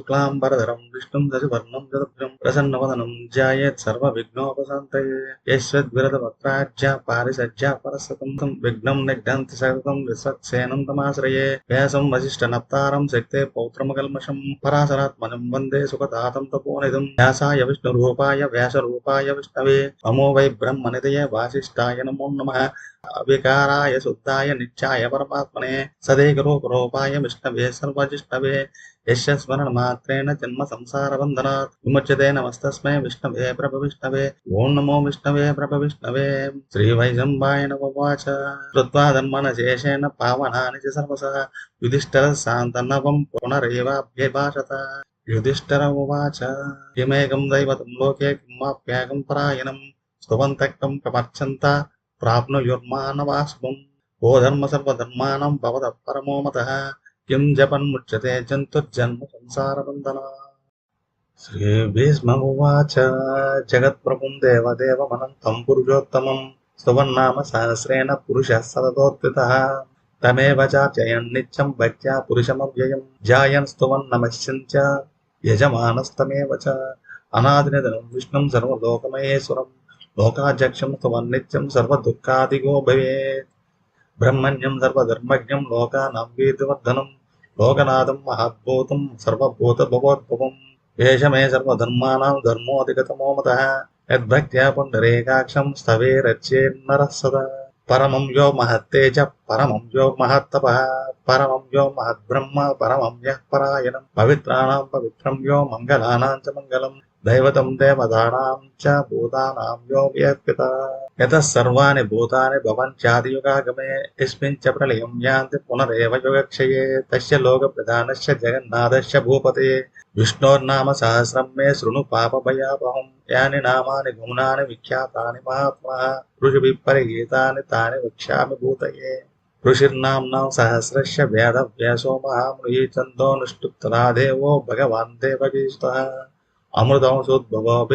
శుక్లాంబరధరం విష్ణుం దశవర్ణం చతుభ్రం ప్రసన్నవదనం ధ్యాయేత్ సర్వవిఘ్నోపశాంతయే యశ్వద్విరదవక్రాజ్య పారిసజ్య పరసతం తం విఘ్నం నిఘ్నంతి సగతం విశ్వక్సేనం తమాశ్రయే వ్యాసం వశిష్ఠ నప్తారం శక్తే పౌత్రమకల్మషం పరాశరాత్మనం వందే సుఖదాతం తపోనిధం వ్యాసాయ విష్ణురూపాయ వ్యాసరూపాయ విష్ణవే నమో వై బ్రహ్మనిదయే వాసిష్ఠాయ నమో నమః అవికారాయ శుద్ధాయ నిత్యాయ పరమాత్మనే సదేకరూపరూపాయ విష్ణవే సర్వజిష్ణవే యశస్మరణ మాత్రేణ జన్మ సంసార బంధనాత్ విముచ్యతే నమస్తస్మై విష్ణవే ప్రభ విష్ణవే ఓం నమో విష్ణవే ప్రభ విష్ణవే శ్రీ వైజంబాయ నమవాచ కృత్వా ధన్మన శేషేణ పావనాని చ సర్వస యుధిష్ఠర శాంతనవం పునరేవాభ్యభాషత యుధిష్ఠర ఉవాచ కిమేకం దైవతం లోకే కిమాప్యాకం పరాయణం స్తువంతకం కమర్చంత ప్రాప్నుయుర్మానవాస్మం ఓ ధర్మ సర్వధర్మానం భవత పరమోమత కిం జపన్ముచ్యతే జంతుర్జన్మ సంసారబంధన శ్రీ భీష్మమువాచ జగత్ప్రభుం దేవదేవమనంతం పురుషోత్తమం సువర్ణామ సహస్రేణ పురుష సతతోత్థితः తమేవ చాచయన్ నిత్యం భక్త్యా పురుషమవ్యయం జాయన్ స్తువన్ నమశ్చన్ చ యజమానస్తమేవ చ అనాదినిధనం విష్ణుం సర్వలోకమయేశ్వరం లోకాధ్యక్షం స్తువన్ నిత్యం సర్వదుఃఖాదిగో భవేత్. బ్రహ్మణ్యం సర్వధర్మజ్ఞం లోకానాం కీర్తివర్ధనం లోకనాథం మహద్భూతం సర్వభూత భగవద్భవం ఏష మే సర్వధర్మాణం ధర్మోధిగతమో మత. యద్భక్త్యా పుండరీకాక్షం స్థవేరచ్యేన్నరः సదా. పరమం యో మహత్తేజ పరమం యో మహత్తప. పరమం యో మహద్బ్రహ్మ పరమం యః పరాయణం. పవిత్రాణం పవిత్రం యో మంగళానాం చ మంగళం. दैवतम देवतानां च यतः सर्वाणि भूतानि भवन्त्यादियुगागमे, यस्मिन् च प्रलयं यान्ति पुनरेव युगक्षये। तस्य लोकप्रधानस्य जगन्नाथस्य भूपते। विष्णोर्नाम सहस्रं मे शृणु पापभयापहं यानि नामानि गुणानि विख्यातानि महात्मा। ऋषिभिः परिगीतानि तानि वक्ष्यामि भूतये। ऋषिर्नाम्नां सहस्रस्य वेदव्यासो महामृही चन्दो देवो भगवान् देवगीस्तः దేవగీస్తः అమృతోऽంశోద్భవో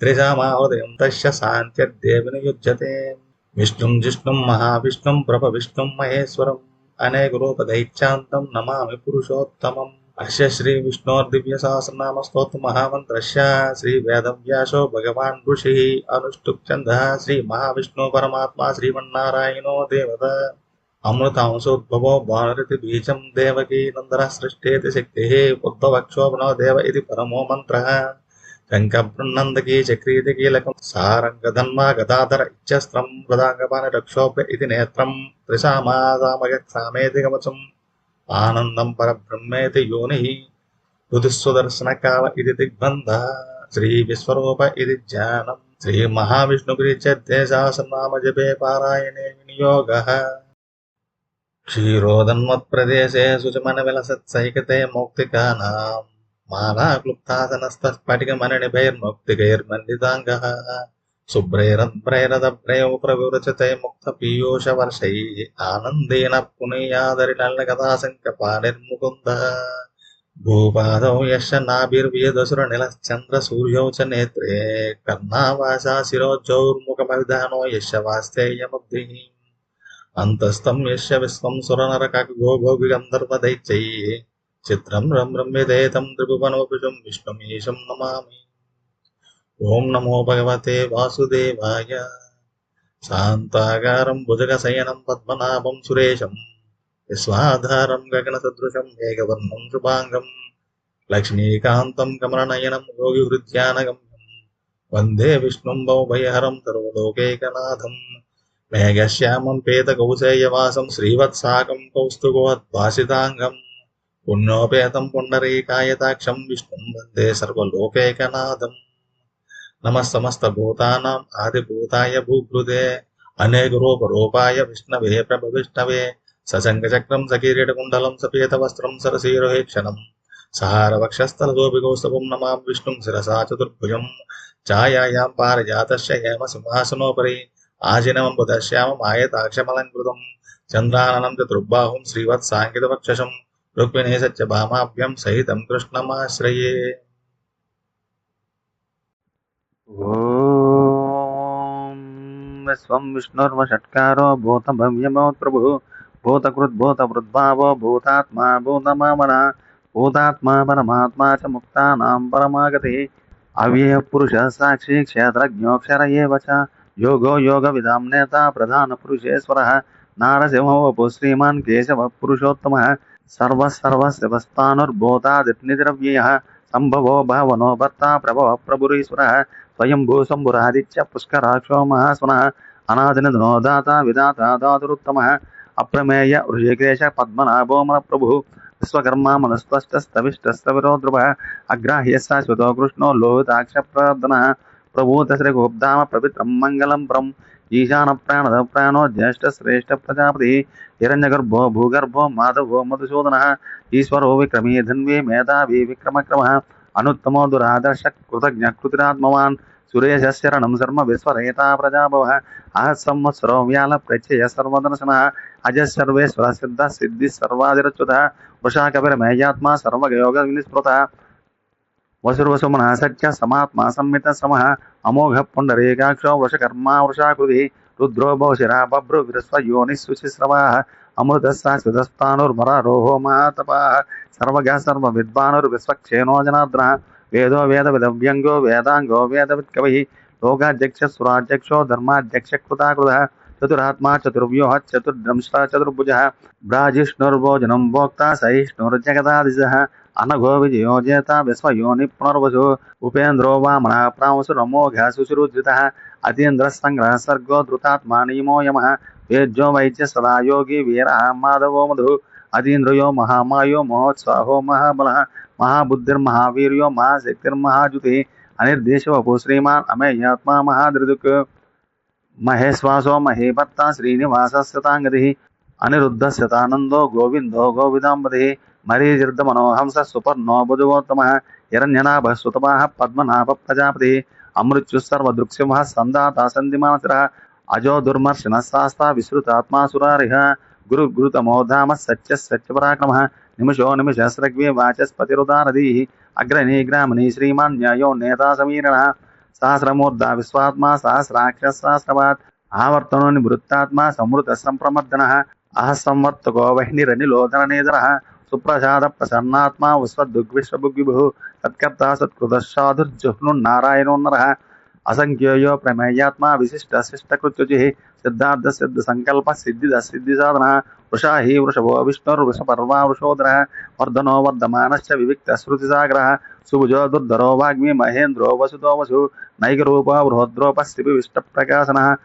త్రిజామాహృదయం తస్య శాంత్యర్దేవిని యుజ్యతే విష్ణుం జిష్ణుం మహావిష్ణుం ప్రభ విష్ణుం మహేశ్వరం. అనేక రూపదైత్యాంతం నమామి పురుషోత్తమం. అస్య శ్రీ విష్ణోర్దివ్య సహస్రనామ స్తోత్ర మహామంత్రస్య. శ్రీ వేదవ్యాసో భగవాన్ ఋషి అనుష్ఠుప్ అనుష్టుప్చంద శ్రీ మహావిష్ణు పరమాత్మ శ్రీమన్నారాయణో దేవత. अमृतांशोद्भवो भारति बीजं देवकी नन्दनः सृष्टेति शक्तिः उद्भवक्षोभनो देव इति परमो मन्त्रः। शङ्खभृन्नन्दकी श्री सारङ्गधन्मा गदाधर इच्छस्त्रं मृदाङ्गपानिरक्षोभ्य इति नेत्रं आनन्दं परब्रह्मेति योनिः ऋतुस्वदर्शनकाल इति श्रीविश्वरूप इति ज्ञानं। पारायणे विनियोगः। ఇది ధ్యానం శ్రీ మహావిష్ణుగురిచే సహస్రనామ జపే పారాయణే వినియోగ క్షీరోదన్మత్ప్రదేశే సుచమన విలసత్సైకతే మౌక్తికానాం మాలాక్లుప్తాసనస్తస్ఫటికమణిభైర్మౌక్తికైర్మండితాంగः శుభ్రైరద్భ్రైరదభ్రయౌ ప్రవివృచతే ముక్తపీయూషవర్షైः ఆనందేన పునీయాదరిటల్లకథాశంకపానిర్ముకుందः భూపాదౌ అంతస్తం యశ వాస్తేయమబ్ధిः అంతస్థం యశ విశ్వం సురనరకగో గోవిగంధర్వదైత్యైः చిత్రం రమ్రమ్యదేతం త్రిభువనోపిషం విష్ణుమీశం నమామి ఓం నమో భగవతే వాసుదేవాయ శాంతాగారం భుజగశయనం పద్మనాభం సురేశం విశ్వాధారం గగనసదృశం మేఘవర్ణం శుభాంగం లక్ష్మీకాంతం కమలనయనం యోగిహృద్యానగమ్యం వందే విష్ణుం భవభయహరం సర్వలోకైకనాథం మేఘశ్యామం పేత పేతకౌసేయవాసం శ్రీవత్సాకం కౌస్తుభవద్భాసితాంగం పుణ్యోపేతం పుండరీకాయతాక్షం విష్ణుం వందే సర్వలోకైకనాథం నమ సమస్తభూతానాం ఆదిభూతాయ భూభృదే అనేకరూపరూపాయ విష్ణవే ప్రభ విష్ణవే సశంఖచక్రం సకిరీటకుండలం సపీతవస్త్రం సరసీరోహేక్షణం సహారవక్షస్థలదోపికౌస్తవం నమాం విష్ణుం శిరసా చతుర్భుజం ఛాయాయాం పారిజాతస్య హేమ సింహాసనోపరి ఆజినమంబుదశ్యామం ఆయతాక్షమలంకృతం చంద్రాననం చతుర్బాహుం శ్రీవత్ శ్రీవత్సాంకితవక్షసం రుక్మిణీ సత్యభామాభ్యం సహితం కృష్ణమాశ్రయే ఓం విశ్వం భూత భవ్యమోత్ ప్రభు భూతకృద్భూతవృద్భావో భూతాత్మా భూతమామన భూతాత్మా పరమాత్మా చ ముక్తానాం పరమాగతి అవ్యయ పురుష సాక్షి క్షేత్రజ్ఞోక్షర ఏవ చ యోగో యోగ విదాం నేత ప్రధాన పురుషేశ్వర నారసింహ వపు శ్రీమాన్ కేశవ పురుషోత్తమ సర్వ సంభవో భావనో భర్త ప్రభవ ప్రభురీశ్వర స్వయంభూ శంభురాదిత్య పుష్కరాక్షో మహాస్వన అనాదినో దాత విదాత దాతురుత్తమ అప్రమేయ ఋషికేశ పద్మనాభోమన ప్రభు విశ్వకర్మ మనస్పష్టస్తవిష్టస్తవిరో ధ్రువ అగ్రాహ్య శాశ్వతో కృష్ణో లోహితాక్ష ప్రార్థన ప్రభూత శ్రీ గోబ్ధామ పవిత్రం మంగళం ప్రం ఈశాన ప్రాణద ప్రాణో జ్యేష్ఠ శ్రేష్ఠ ప్రజాపతి హిరణ్యగర్భో భూగర్భో మాధవో మధుసూదన ఈశ్వరో విక్రమీ ధన్వీ మేధావి విక్రమక్రమ అనుత్తమో దురాదర్శ కృతజ్ఞ కృతిరాత్మవాన్ సురేశ శరణం శర్మ విశ్వరేతా ప్రజాభవ అహ సంవత్సరో వ్యాల ప్రత్యయ సర్వదర్శన అజ సిద్ధ సిద్ధి సర్వాదిరచ్యుత వృషా కవిరమేయాత్మ సర్వయోగ వినిస్పృత వసుర్వసుమన సత్య సమాత్మ సంహిత సమః అమోఘ పుండరీకాక్షో వృషకర్మ వృషాకృతి రుద్రో బహుశిరా బభ్రు విరస్వయోని శుచిస్రవా అమృత శాశ్వతస్థానుర్మరారోహో మహాతపా సర్వగా సర్వ విద్వానుర్ విశ్వక్షేణో జనార్దన వేదో వేద విదవ్యంగో వేదాంగో వేదవిత్ కవి లోకాధ్యక్ష సురాధ్యక్షో ధర్మాధ్యక్ష కృతాకృత చతురాత్మా చతుర్వ్యూహ చతుర్ద్రంశ చతుర్భుజ భ్రాజిష్ణుర్భోజనం భోక్త సహిష్ణుర్జగదాదిశ అనఘో విజయో జేత విశ్వయోని పునర్వసు ఉపేంద్రో వామన ప్రాంశురమోఘ సుశ్రుజిత అతీంద్ర సంగ్రహ సర్గో ధృతాత్మా నియమో యమ వేద్యో వైద్య సదా యోగి వీర మాధవో మధు అతీంద్రయో మహామాయో మహోత్సాహో మహాబల మహాబుద్ధిర్మహావీర్యో మహాశక్తిర్మహాజుతి అనిర్దేశవపు శ్రీమాన్ అమేయాత్మా మహాదృదుక్ మహేశ్వాసో మహీభర్త శ్రీనివాసస్యతాంగతి అనిరుద్ధ శతానందో గోవిందో గోవిదాంబతి మరీజిర్దమనోహంస మనోహంస సుపర్ణో హిరణ్యనాభ సుతపాః పద్మనాభ ప్రజాపతి అమృత్యుసర్వదృక్సింహ సందాత సంధిమానసర అజో దుర్మర్శన శాస్త విశ్రుతాత్మాసురారిహ గురు గురుతమోధామ సత్య సత్యపరాక్రమ నిమిషో నిమిష స్రగ్వే వాచస్పతిరుదారదీ అగ్రణీ గ్రామణీ శ్రీమాన్ న్యాయో నేతా సమీరణ సహస్రమూర్ధ విశ్వాత్మా సహస్రాక్ష సహస్రవాత్ ఆవర్తనో నివృత్తాత్మా సంవృత సంప్రమర్దన అహ సంవర్తకో వహ్నిరనిలోధననేదర నేదర सुप्रसाद प्रसन्नात्मा विश्वद्विग्विश्वभुग्विभुः सत्कर्ता नर। असङ्ख्येयो प्रमेयात्मा विशिष्टशिष्टकृत्युचिः सिद्धि सिद्धिदसिद्धिसाधनः वृषा हि वृषभो विष्णुर्वृषपर्वा वृषोदरः। वर्धनो वर्धमानश्च विविक्तश्रुतिसागरः सुभुजो दुर्धरो वाग्मी महेन्द्रो वसुतो वसु। नैकरूपः प्रकाशन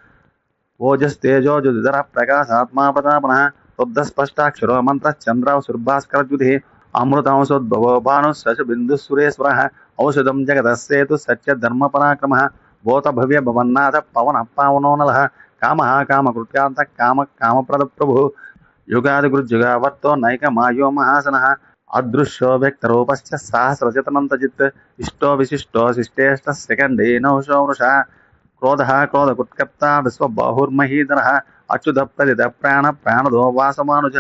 ओजस्तेजो जुदिधरः प्रकाशात्मा प्रतापनः। నైకరూప శుద్ధ స్పష్టాక్షరో మంత్ర చంద్ర సుర్భాస్కరద్యుధి అమృతాంశోద్భవో భాను శశ బిందు సురేశ్వర ఔషధం జగదస్సేతు సత్య ధర్మ పరాక్రమ భూత భవ్య భవన్నాథ పవన పావనోనల కామ కామకృత్యాంత కామ కామప్రద ప్రభు యుగాది గృజుగావర్తో నైక మాయో మహాసన అదృశ్యో వ్యక్తరూపశ్చ సహస్రచతనంతజిత్ ఇష్టో విశిష్టో శిష్టేష్ట సెకండే నౌషో వృష క్రోధ క్రోధకుత్కర్త విశ్వబాహుర్మహీధర అచ్యుత ప్రదిత ప్రాణ ప్రాణదో వాసమానుజ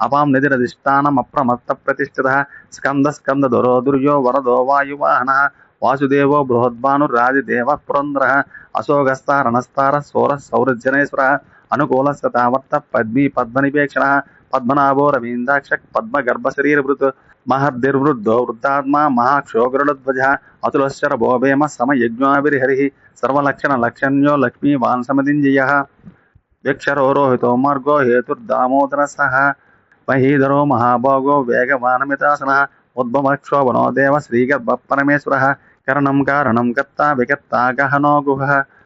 అపాం నిధిరధిష్టానమప్రమత్త ప్రతిష్ఠిత స్కంద స్కంద దురో దుర్యో వరదో వాయువాహన వాసుదేవో బృహద్భానురాదిదేవ పురంధ్ర అశోగస్తారణస్తార సోర సౌరజనేశ్వర అనుకూల శతావర్త పద్మీ పద్మనిపేక్షణ పద్మనాభో రవీంద్రాక్ష పద్మగర్భ శరీరభృత్ మహర్దిర్వృద్ధో వృద్ధాత్మా మహాక్షోగరుడధ్వజ అతులశ్చర భోభేమ సమయజ్ఞావిరిహరి సర్వలక్షణ లక్షణ్యో లక్ష్మీ వాన్సమదింజయ వ్యక్షరో రోహితో మార్గో హేతుర్దామోదర సహ మహీధరో మహాభోగో వేగవానమితాసన ఉద్భవక్షోభనో దేవ శ్రీగర్భ పరమేశ్వర కరణం కారణం కర్త వికర్త గహనో గుహ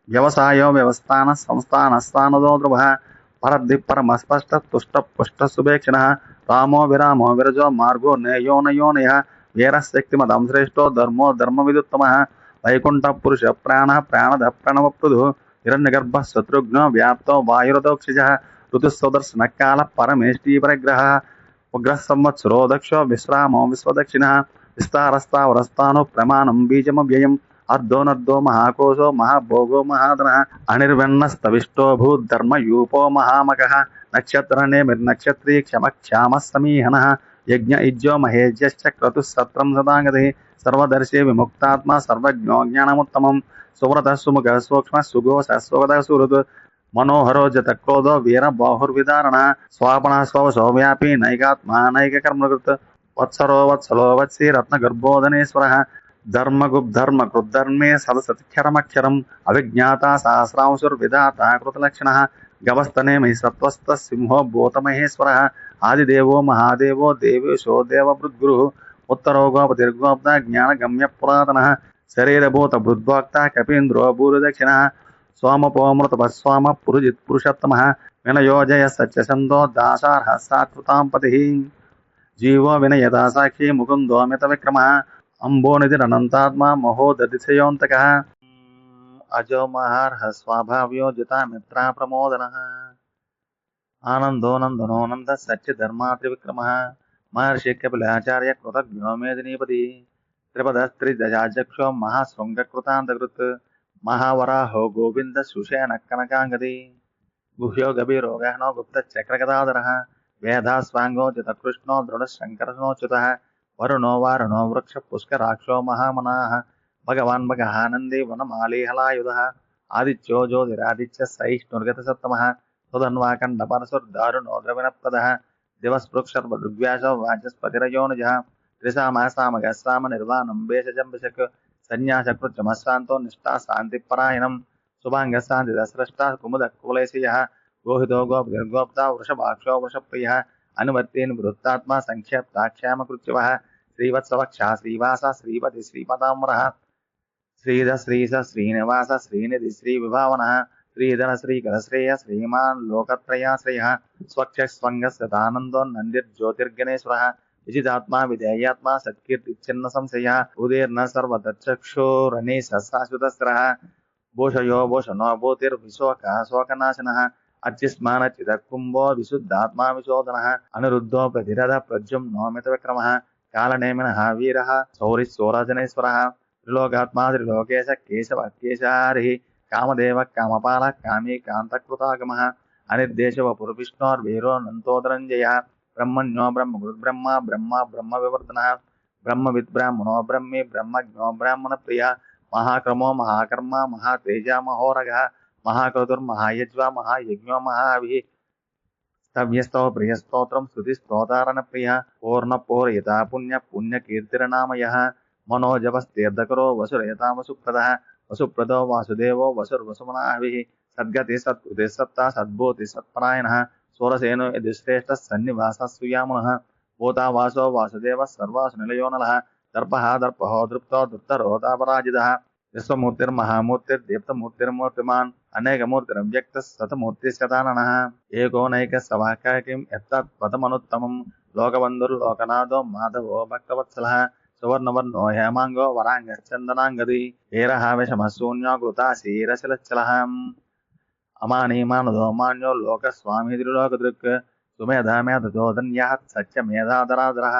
వ్యవసాయో వ్యవస్థాన సంస్థాన స్థానదో ధ్రువ పరద్ధి పరమస్పష్ట తుష్ట పుష్ట సుభేక్షణ రామో విరామో విరజో మార్గో నేయో నయోనయ వీరశక్తిమదం శ్రేష్టో ధర్మో ధర్మ విదుత్తమ వైకుంఠ పురుష ప్రాణ ప్రాణద ప్రణవప్రుదు హిరణ్యగర్భ శత్రుఘ్న వ్యాప్తో వాయురదోక్షిజ ఋతుస్వదర్శన కాల పరమేష్టి పరిగ్రహ ఉగ్రః దక్షో విశ్రామో విశ్వదక్షిణ విస్తారస్తావరస్తాను ప్రమాణం బీజమ వ్యయం అర్ధోనర్ధో మహాకోశో మహాభోగో మహాధన అనిర్వన్నస్తవిష్టో భూధర్మయూపో మహామక నక్షత్రనేమిర్నక్షత్రీ క్షమ క్షామ సమీహన యజ్ఞ ఇజ్జో మహేజ్యశ్చ క్రతు సత్రం సదాగతి సర్వదర్శి విముక్తాత్మ సర్వజ్ఞో జ్ఞానముత్తమం. సువ్రత సుముఖ సూక్ష్మ సుగో సుగత సుహృత్ మనోహరో జతక్రోధో వీర బాహుర్విదారణ స్వాపణ స్వవశో వ్యాపి నైకాత్మ నైక కర్మకృత్ వత్సరో వత్సలో వత్సి రత్నగర్భోదనేశ్వర. ధర్మగుబ్ధర్మకృద్ధర్మే సదసతిక్షరమక్షరం అవిజ్ఞాత సహస్రాంశుర్విధాత కృతలక్షణ. గవస్తనే మహి సత్వస్థ సింహో భూతమహేశ్వర ఆదిదేవో మహాదేవో దేవేశో దేవభృద్గురు ఉత్తరో గోపతిర్గోప్త జ్ఞానగమ్య పురాతన శరీరభూత భృద్వాక్త కపీంద్రో భూరిదక్షిణ సోమపోమృతపస్వామ పురుజిత్ పురుషోత్తమ వినయోజయ సత్యసందో దాసార్హ సాత్వతాం పతి జీవో వినయదా సాక్షి ముకుందోమిత విక్రమ అంబోనిధిరనంతాత్మా మహోదతిశయోంతక అజో మహార్హ స్వాభావ్యో జితా మిత్రా ప్రమోదన आनन्दोऽनन्दनोऽनन्दः सच्चधर्मा त्रिविक्रमः। महर्षिकपिलाचार्य कृतज्ञो मेदिनीपति त्रिपदस्त्रिदजाचक्षो महाशृङ्गकृतान्तकृत्। महावराहो गोविन्दसुषेणकनकाङ्गति गुह्यो गभीरोगहनो गुप्तचक्रगदाधरः। वेधास्वाङ्गो जितकृष्णो दृढशङ्करनोच्युतः। वरुणो वारुणो वृक्षपुष्कराक्षो महामनाः। भगवान् भगहानन्दे वनमालीहलायुधः। आदित्यो ज्योतिरादित्य सैष्णुर्गतसत्तमः त्वदन्वाकण्डपरशुर्दारुणोद्रविणप्रदः दिवस्पृक्षर्वदृग्व्यासो निष्ठा शान्तिपरायणं। शुभाङ्गशान्तिदस्रष्टा कुमुदकुलैशयः गोहितो गोपनिर्गोप्ता वृषभाक्षो वृषप्रियः। अनुवर्तेन् वृत्तात्मा श्रीवत्सवक्षा श्रीवास श्रीपति श्रीनिवास श्रीनिधि श्रीधन श्री गणश्रेय श्रीमान लोकत्रयाश्रय श्रीधनश्रीघनश्रेयश्रीमान् स्वंग सदानंदो नंदिर्ज्योतिर्गणेश्वर विजितात्मा, विधेयात्मा सत्कीर्तिच्छिन्न संशयः उदीर्न सर्वतक्षक्षोरणे सहस्राश्वतस्रः भूषयो, भूषणो, भूतिर्विशोकः, शोकनाशनः अच्युष्मानच्युतकुम्भो विशुद्धात्मा विशोधन विशोधनः अनिरुद्धो, प्रतिरथः, प्रद्युम्नो, मितविक्रमः, कालनेमिनः, वीर सौरी सौराजनेश्वर त्रिलोकात्मा, त्रिलोकेश, केशव केशारी భూతిర్విశోక శోకనాశన అర్చిస్మానచిత కుంభో విశుద్ధాత్మా విశోధన అనిరుద్ధో ప్రతిరథ ప్రజ్యుం నోమిత విక్రమ కాలనేమిన వీర సౌరి సోరజనేశ్వర త్రిలోకాత్మా త్రిలోకేశ కేశవ కేశారి కామదేవ కామపాల కామీ కాంతకృతాగమ అనిర్దేశవ పురువిష్ణోర్వీరో నంతోదరంజయ బ్రహ్మణ్యో బ్రహ్మ గురుబ్రహ్మ బ్రహ్మ బ్రహ్మ వివర్ధన బ్రహ్మ విద్బ్రాహ్మణో బ్రహ్మి బ్రహ్మజ్ఞో బ్రాహ్మణ ప్రియ మహాక్రమో మహాకర్మ మహాతేజ మహోరగ మహాకృతుర్మహాయజ్వ మహాయజ్ఞో మహావి స్తవ్యస్తో ప్రియస్తోత్రం స్థుతి స్తోతారణ ప్రియ పూర్ణ పూరయతా వసుప్రదో వాసుదేవో వసుర్వసుమనాభి సద్గతి సత్కృతి సత్తా సద్భూతి సత్పరాయణ సూరసేను యదిశ్రేష్ట సన్నివాస సుయామున భూతా వాసో వాసుదేవ సర్వాసు నిలయోనల దర్ప దర్పహో దృప్తో దృప్తరోతాపరాజిత విశ్వమూర్తిర్మహామూర్తిర్దీప్తమూర్తిర్మూర్తిమాన్ అనేకమూర్తిరవ్యక్త సతమూర్తి శతానన ఏకోనైక సవాకాకిం ఎత్తత్పదమనుత్తమం లోకబంధుర్లోకనాథో మాధవో భక్తవత్సల సువర్ణవర్ణో హేమాంగో వరాంగశ్చందనాంగది హేరహావిషమశూన్యో కృతా శీరశిలచ్చల అమానీమానదో మాన్యో లోకస్వామిదిలోకదృక్ సుమేధామేధోధన్యः సత్యమేధాధరాధరः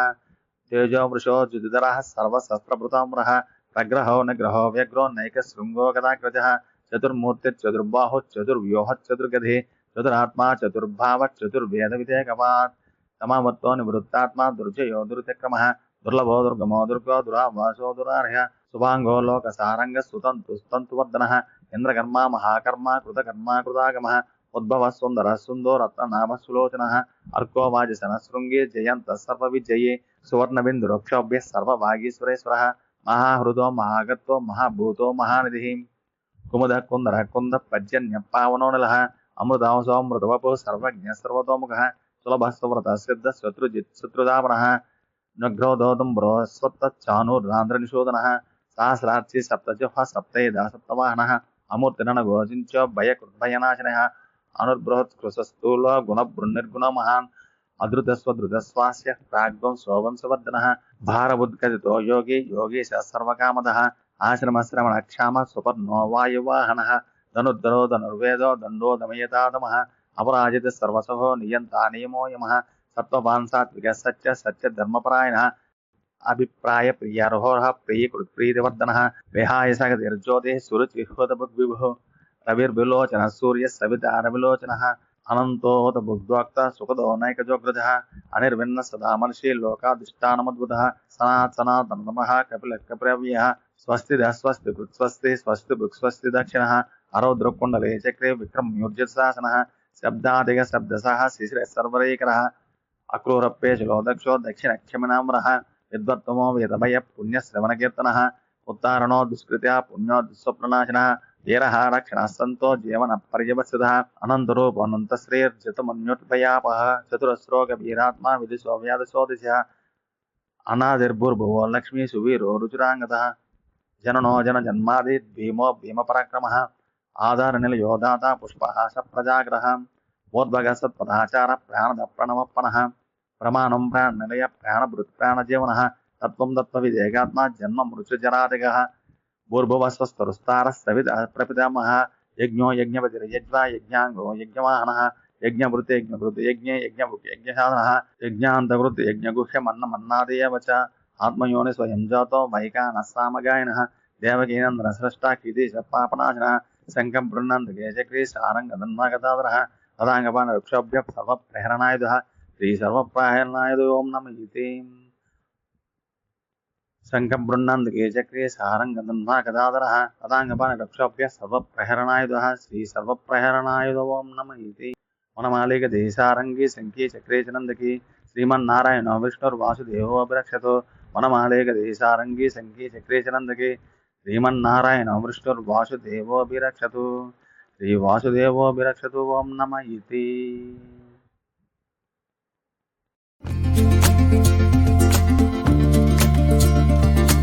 తేజో వృషో జుదిధరः సర్వశస్త్రభృతామ్రः ప్రగ్రహో నగ్రహో వ్యగ్రో నైకశృంగో గదాగ్రజः చతుర్మూర్తిర్చతుర్బాహు చతుర్వ్యూహశ్చతుర్గధి చతురాత్మా చతుర్భావ చతుర్వేద విధేకవాత్ తమావత్తో నివృత్తాత్మా దుర్జయో దురితక్రమः దుర్లభో దుర్గమో दुर्लभो दुर्गमो दुर्गो दुरावासो दुरार्ह सारंग सुतंतु सुतन्तु वर्धन इंद्रकर्मा महाकर्मा कृतकर्मा उद्भव सुंदर सुन्दरः सुन्दो रत्ननामः सुलोचन अर्को वाजिशन श्रृंगे जयंत सर्व विजयी महाहृदो महागत्व महाभूतो महानिधि कुमुद कुंदर कुंद पर्जन्यः पावनो अमृतांसो अमृतांसोऽमृतवपुः सर्वज्ञ सर्वतोमुख सुलभ सुव्रत सिद्ध शत्रुजित शत्रुधावनः నగ్రోదోదం బృహస్వత్చానురాంధ్ర నిషోదన సహస్రార్చి సప్తజుహ సప్తైద సప్తవాహన అమూర్తిన గోచించో భయకృద్భయనాశన అనుర్బృహత్కృశస్థూలో గుణభృన్నిర్గుణ మహాన్ అధృతస్వధృతస్వాస్య ప్రాగ్వం శోభంసవర్ధన భారబుద్గతితో యోగి యోగీశ సర్వకామద ఆశ్రమశ్రమణ క్షామ సుపర్ణో వాయువాహన ధనుర్ధరో ధనుర్వేదో దండో దమయతాదమ అపరాజిత సర్వసహో నియంతా నియమో యమ सत्वान सात्विक सच्च सच्च धर्मपरायण अभिप्राय प्रियारोह प्रिय प्रीतिवर्धन, विहाय सगतिर्ज्योतिः सुरुचि विभो रविर्विलोचनः, सूर्यः सविता रविलोचनः अनन्तोत बुद्धोक्तः सुखदो नैकजोग्रजः अनिर्भिन्न सदा मनषि लोकाधिष्ठानमद्भुतः सनात् सनातन नमः कपिलकप्रव्यः स्वस्तिदः स्वस्ति कृत्स्वस्ति स्वस्ति भुक्स्वस्ति दक्षिणः, अरौद्रकुण्डले चक्रे विक्रमयोज्यशासनः शब्दादिकशब्दसः शिशिरः अक्रूरप्पे शिलोदक्षो दक्षिणक्षमनाम्रः यद्वर्तमो वेदभय पुण्यश्रवणकीर्तनः उत्तारणो दुष्कृत्या पुण्यो दुःस्वप्रनाशिनः वीरः रक्षणः सन्तो जीवनपर्यवसितः अनन्तरूप अनन्तश्रीर्जितमन्युट्भयापः चतुरस्रो गभीरात्मा विदुषो व्यादशो दिशः अनादिर्भुर्भुवो लक्ष्मीसुवीरो रुचिराङ्गतः जननो जनजन्मादिर्भीमो भीमपराक्रमः आधार दाता पुष्पः स मोद्भगसत्पदाचार प्राणद प्रणवप्पणः प्रमाणं प्राणनिलय प्राणभृत्प्राणजीवनः तत्त्वं तत्त्वविदेगात्मा जन्म मृत्युजरादिगः भूर्भुवस्वस्तरुस्तारः सवित् प्रपितामहः। यज्ञो यज्ञपतिर्यज्वा यज्ञाङ्गो यज्ञवाहनः। यज्ञवृत् यज्ञकृत् यज्ञ यज्ञभुक् यज्ञसाधनः। यज्ञान्तकृत् यज्ञगुह्यमन्नमन्नादेव च आत्मयोन स्वयं जातो वैकानः सामगायिनः। देवकीनन्द्रसृष्टा कीदीश पापनाशनः शङ्कं बृह्णन्त केशक्रीशारङ्गधन्वागतादरः వైకానస్సామగాయనः దేవకీనందన స్రష్టా కీదేశ పాపనాశనः శంఖం బృహ్నందకే తదాంగపాన వృక్షభ్య సర్వప్రహరణాయుధः శ్రీ సర్వప్రహరణాయుధ ఓం నమ ఇతి శంఖం బృహ్నందకే చక్రీ సారంగదన్మాగతాదరः తదాంగపాన వృక్షభ్య సర్వప్రహరణాయుధः శ్రీ సర్వప్రహరణాయుధ ఓం నమ ఇతి వనమాలిక దేశారంగి శంఖీ చక్రేచనందకి శ్రీమన్నారాయణ విష్ణుర్వాసుదేవో అభిరక్షతో వనమాలేక దేశారంగి శంఖీ చక్రే చనందకి శ్రీమన్నారాయణ విష్ణుర్వాసుదేవో అభిరక్షతు శ్రీ వాసుదేవో అభిరక్షతు ఓం నమ ఇతి.